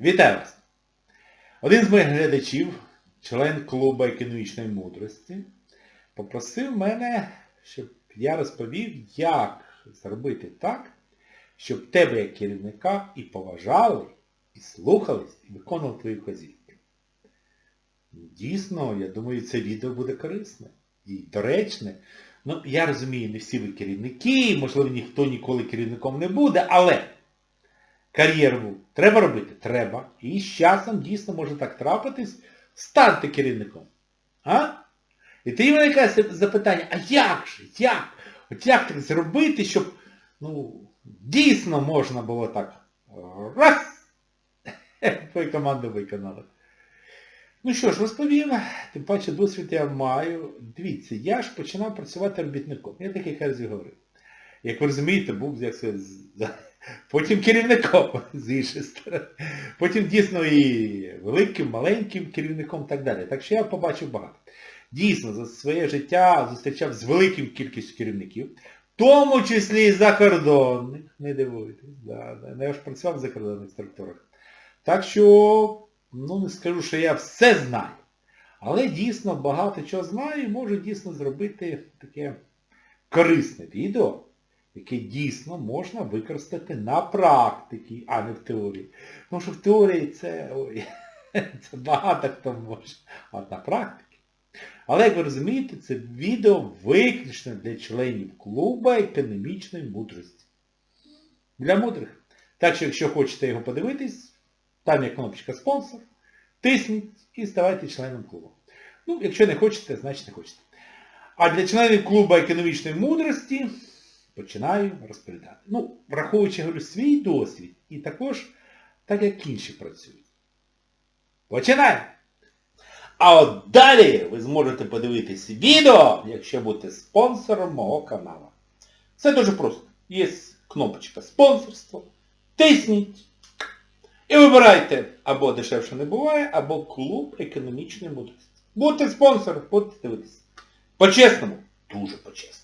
Вітаю вас! Один з моїх глядачів, член клубу економічної мудрості, попросив мене, щоб я розповів, як зробити так, щоб тебе як керівника і поважали, і слухались, і виконували твої вказівки. Дійсно, я думаю, це відео буде корисне і доречне. Ну, я розумію, не всі ви керівники, можливо, ніхто ніколи керівником не буде, але кар'єру треба робити? Треба. І з часом дійсно може так трапитись, станьте керівником. А? І ти виникає запитання, а як же, як? От як так зробити, щоб ну, дійсно можна було так раз, твою команду виконали. Ну що ж, розповім, тим паче досвід я маю. Дивіться, я ж починав працювати робітником. Я такий разів говорив. Як ви розумієте, був як це, потім керівником з іншої сторони. Потім дійсно і великим, маленьким керівником і так далі. Так що я побачив багато. Дійсно, за своє життя зустрічав з великим кількістю керівників, в тому числі і закордонних, не дивуйтесь, да, да. я ж працював в закордонних структурах. Так що, ну не скажу, що я все знаю. Але дійсно багато чого знаю і можу дійсно зробити таке корисне відео, яке дійсно можна використати на практиці, а не в теорії. Тому що в теорії це, ой, це багато хто може, а на практиці. Але, як ви розумієте, це відео виключно для членів клубу економічної мудрості. Для мудрих. Так що, якщо хочете його подивитись, там є кнопочка спонсор, тисніть і ставайте членом клубу. Ну, якщо не хочете, значить не хочете. А для членів клубу економічної мудрості починаю розповідати. Ну, враховуючи, говорю, свій досвід і також так, як інші працюють. Починаємо! А от далі ви зможете подивитись відео, якщо будете спонсором мого каналу. Це дуже просто. Є кнопочка спонсорство. Тисніть. І вибирайте або дешевше не буває, або клуб економічної мудрості. Будьте спонсором, будете дивитися. По-чесному, дуже по-чесному.